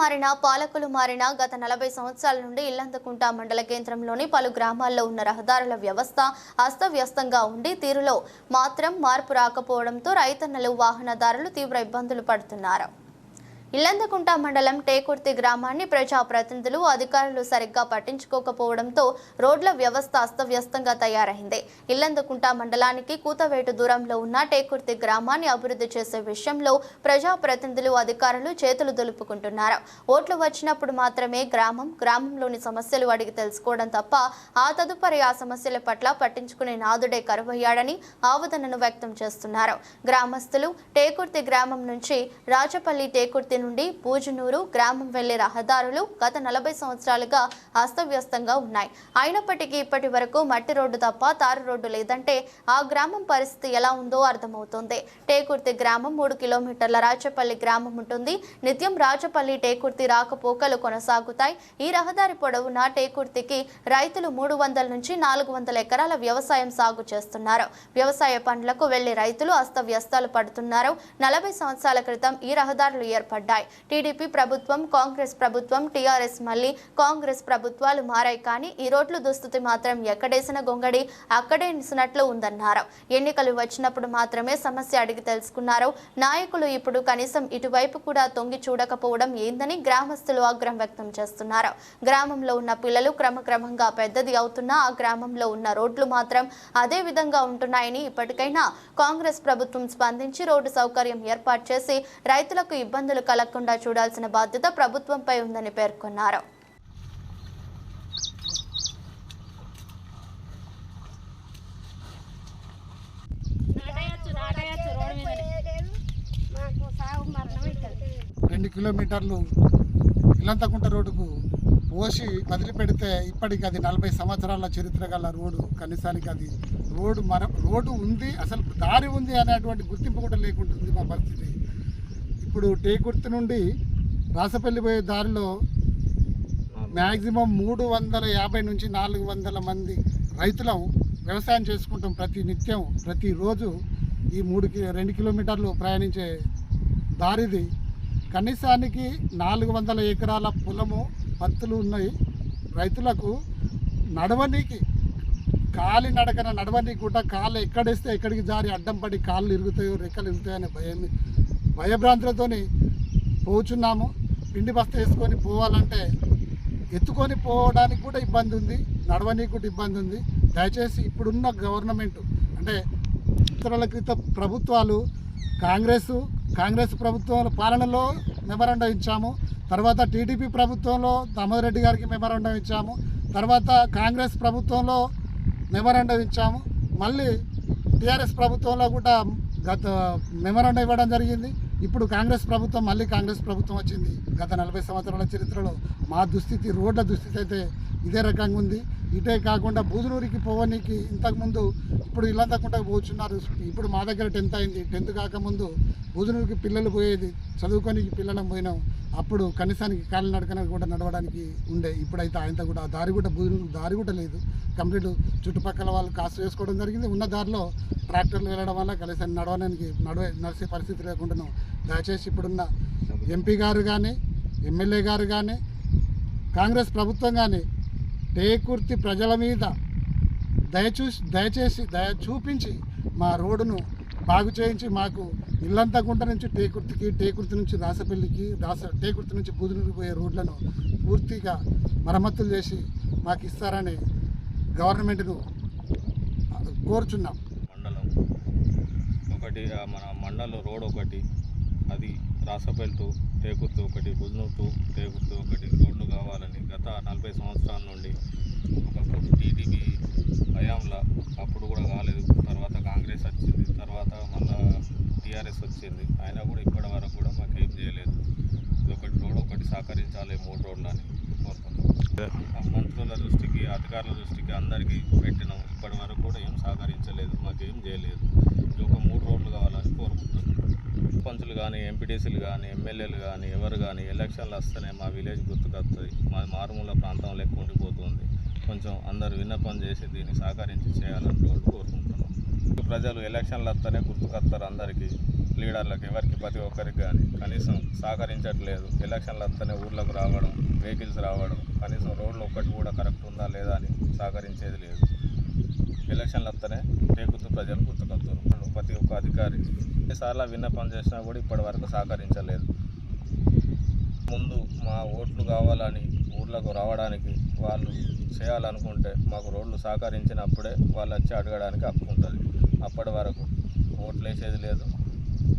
మారినా పాలకులు మారినా గత నలభై సంవత్సరాల నుండి ఇల్లంతకుంట మండల కేంద్రంలోని పలు గ్రామాల్లో ఉన్న రహదారుల వ్యవస్థ అస్తవ్యస్తంగా ఉండి తీరులో మాత్రం మార్పు రాకపోవడంతో రైతన్నలు వాహనదారులు తీవ్ర ఇబ్బందులు పడుతున్నారు. ఇల్లందకుంట మండలం టేకుర్తి గ్రామాన్ని ప్రజాప్రతినిధులు అధికారులు సరిగ్గా పట్టించుకోకపోవడంతో రోడ్ల వ్యవస్థ అస్తవ్యస్తంగా తయారైంది. ఇల్లందకుంట మండలానికి కూతవేటు దూరంలో ఉన్న టేకుర్తి గ్రామాన్ని అభివృద్ధి చేసే విషయంలో ప్రజాప్రతినిధులు అధికారులు చేతులు దులుపుకుంటున్నారు. ఓట్లు వచ్చినప్పుడు మాత్రమే గ్రామం గ్రామంలోని సమస్యలు అడిగి తెలుసుకోవడం తప్ప ఆ తదుపరి ఆ సమస్యల పట్ల పట్టించుకునే నాదుడే కరువయ్యాడని ఆవేదనను వ్యక్తం చేస్తున్నారు. గ్రామస్తులు టేకుర్తి గ్రామం నుంచి రాజపల్లి టేకుర్తి నుండి పూజనూరు గ్రామం వెళ్ళే రహదారులు గత నలభై సంవత్సరాలుగా అస్తవ్యస్తంగా ఉన్నాయి. అయినప్పటికీ ఇప్పటి వరకు మట్టి రోడ్డు తప్ప తారు రోడ్డు లేదంటే ఆ గ్రామం పరిస్థితి ఎలా ఉందో అర్థమవుతోంది. టేకుర్తి గ్రామం మూడు కిలోమీటర్ల రాచపల్లి గ్రామం ఉంటుంది. నిత్యం రాచపల్లి టేకుర్తి రాకపోకలు కొనసాగుతాయి. ఈ రహదారి పొడవునా టేకుర్తికి రైతులు మూడు వందల నుంచి నాలుగు వందల ఎకరాల వ్యవసాయం సాగు చేస్తున్నారు. వ్యవసాయ పనులకు వెళ్ళే రైతులు అస్తవ్యస్తాలు పడుతున్నారు. నలభై సంవత్సరాల క్రితం ఈ రహదారులు ఏర్పడ్డాయి. టీడీపీ ప్రభుత్వం కాంగ్రెస్ ప్రభుత్వం టీఆర్ఎస్ మళ్ళీ కాంగ్రెస్ ప్రభుత్వాలు మారాయి. కానీ ఈ రోడ్లు దుస్థితి మాత్రం ఎక్కడేసిన గొంగడి అక్కడే నిసినట్లు ఉందన్నారు. ఎన్నికలు వచ్చినప్పుడు మాత్రమే సమస్య అడిగి తెలుసుకున్నారు. నాయకులు ఇప్పుడు కనీసం ఇటువైపు కూడా తొంగి చూడకపోవడం ఏందని గ్రామస్తులు ఆగ్రహం వ్యక్తం చేస్తున్నారు. గ్రామంలో ఉన్న పిల్లలు క్రమక్రమంగా పెద్దది అవుతున్నా ఆ గ్రామంలో ఉన్న రోడ్లు మాత్రం అదే విధంగా ఉంటున్నాయని ఇప్పటికైనా కాంగ్రెస్ ప్రభుత్వం స్పందించి రోడ్డు సౌకర్యం ఏర్పాటు చేసి రైతులకు ఇబ్బందులు కలగకుండా చూడాల్సిన బాధ్యత ప్రభుత్వంపై ఉందని పేర్కొన్నారు. రెండు కిలోమీటర్లు ఇల్లంతకుంట రోడ్డుకు పోసి వదిలిపెడితే ఇప్పటికి అది నలభై సంవత్సరాల చరిత్ర గల రోడ్డు. కనీసానికి అది రోడ్డు మర రోడ్డు ఉంది అసలు దారి ఉంది అనేటువంటి గుర్తింపు కూడా లేకుంటుంది మా పరిస్థితి. ఇప్పుడు టేకుర్తి నుండి రాసపల్లి పోయే దారిలో మ్యాక్సిమం మూడు వందల యాభై నుంచి నాలుగు వందల మంది రైతులం వ్యవసాయం చేసుకుంటాం ప్రతి నిత్యం ప్రతిరోజు ఈ మూడు కి రెండు కిలోమీటర్లు ప్రయాణించే దారిది. కనీసానికి నాలుగు వందల ఎకరాల పొలము పత్తులు ఉన్నాయి. రైతులకు నడవనీకి కాలి నడకన నడవనీకి కూడా కాళ్ళు ఎక్కడేస్తే ఎక్కడికి జారి అడ్డం పడి కాళ్ళు ఇరుగుతాయో రెక్కలు ఇరుగుతాయో అనే భయం భయభ్రాంతులతోని పోచున్నాము. పిండి బస్త వేసుకొని పోవాలంటే ఎత్తుకొని పోవడానికి కూడా ఇబ్బంది ఉంది. నడవనీకి కూడా ఇబ్బంది ఉంది. దయచేసి ఇప్పుడున్న గవర్నమెంట్ అంటే ఇతరుల క్రితం ప్రభుత్వాలు కాంగ్రెస్ కాంగ్రెస్ ప్రభుత్వం పాలనలో మెమరాండం ఇచ్చాము. తర్వాత టీడీపీ ప్రభుత్వంలో దామోదర్ రెడ్డి గారికి మెమరాండం ఇచ్చాము. తర్వాత కాంగ్రెస్ ప్రభుత్వంలో మెమరాండం ఇచ్చాము. మళ్ళీ టీఆర్ఎస్ ప్రభుత్వంలో కూడా గత మెమరాండం ఇవ్వడం జరిగింది. ఇప్పుడు కాంగ్రెస్ ప్రభుత్వం మళ్ళీ కాంగ్రెస్ ప్రభుత్వం వచ్చింది. గత నలభై సంవత్సరాల చరిత్రలో మా దుస్థితి రోడ్ల దుస్థితి అయితే ఇదే రకంగా ఉంది. ఇటే కాకుండా బూదునూరికి పోవనీకి ఇంతకుముందు ఇప్పుడు ఇల్లంతకుండా పోచున్నారు. ఇప్పుడు మా దగ్గర టెన్త్ అయింది. టెన్త్ కాకముందు బూదునూరికి పిల్లలు పోయేది. చదువుకోనికి పిల్లలం పోయినాం. అప్పుడు కనీసానికి కాళ్ళు నడకన కూడా నడవడానికి ఉండే. ఇప్పుడైతే ఆయనతో కూడా ఆ దారి కూడా బూదునూరు దారి కూడా లేదు. కంప్లీట్ చుట్టుపక్కల వాళ్ళు కాసు వేసుకోవడం జరిగింది. ఉన్న దారిలో ట్రాక్టర్లు వెళ్ళడం వల్ల కనీసం నడవడానికి నడవే నడిచే పరిస్థితి లేకుండా దయచేసి ఇప్పుడున్న ఎంపీ గారు కానీ ఎమ్మెల్యే గారు కానీ కాంగ్రెస్ ప్రభుత్వం కానీ టేకుర్తి ప్రజల మీద దయచూసి దయచేసి దయ చూపించి మా రోడ్డును బాగు చేయించి మాకు ఇల్లంతా గుంట నుంచి టేకుర్తికి టేకుర్తి నుంచి రాసపల్లికి రాస టేకుర్తి నుంచి బూదునూరు పోయే రోడ్లను పూర్తిగా మరమ్మతులు చేసి మాకు ఇస్తారని గవర్నమెంట్ను కోరుచున్నాం. మండలం ఒకటి మన మండలం రోడ్ ఒకటి అది రాసపల్లి టు టేకుర్తి ఒకటి బుజ్నూరు టు టేకుర్తి ఒకటి రోడ్లు కావాలని నలభై సంవత్సరాల నుండి ఒకప్పుడు టీడీపీ హయాంలో అప్పుడు కూడా కాలేదు. తర్వాత కాంగ్రెస్ వచ్చింది. తర్వాత మళ్ళా టీఆర్ఎస్ వచ్చింది. అయినా కూడా ఇప్పటి వరకు కూడా మాకు ఏం చేయలేదు. ఇది ఒకటి రోడ్ ఒకటి సహకరించాలి మూడు రోడ్లని కోరుకుంటున్నాం ఆ మంత్రుల దృష్టికి అధికారుల దృష్టికి అందరికీ పెట్టినాం. ఇప్పటి వరకు కూడా ఏం సహకరించలేదు. మాకేం చేయలేదు ఇది ఒక మూడు రోడ్లు కావాలని కోరుకుంటున్నాం పంచులు కానీ ఎంపీటీసీలు కానీ ఎమ్మెల్యేలు కానీ ఎవరు కానీ ఎలక్షన్లు వస్తేనే మా విలేజ్ గుర్తుకొస్తుంది మా మారుమూల ప్రాంతం లెక్క ఉండిపోతుంది. కొంచెం అందరు విన్నపం చేసి దీన్ని సహకరించి చేయాలని కోరుకుంటున్నాం. ప్రజలు ఎలక్షన్లు వస్తేనే గుర్తుకొస్తారు అందరికీ. లీడర్లకు ఎవరికి ప్రతి ఒక్కరికి కానీ. కనీసం సహకరించట్లేదు. ఎలక్షన్లు వస్తేనే ఊర్లకు రావడం వెహికల్స్ రావడం కనీసం రోడ్లు ఒక్కటి కూడా కరెక్ట్ ఉందా లేదా అని సహకరించేది లేదు. ఎలక్షన్లు వస్తేనే టేకుతూ ప్రజలు గుర్తుకొస్తారు ప్రతి ఒక్క అధికారి ఎన్నిసార్లు విన్నపం చేసినా కూడా ఇప్పటి వరకు సహకరించలేదు. ముందు మా ఓట్లు కావాలని ఊర్లకు రావడానికి వాళ్ళు చేయాలనుకుంటే మాకు రోడ్లు సహకరించినప్పుడే వాళ్ళు వచ్చి అడగడానికి హక్కు ఉంటుంది. అప్పటి వరకు ఓట్లు వేసేది లేదు.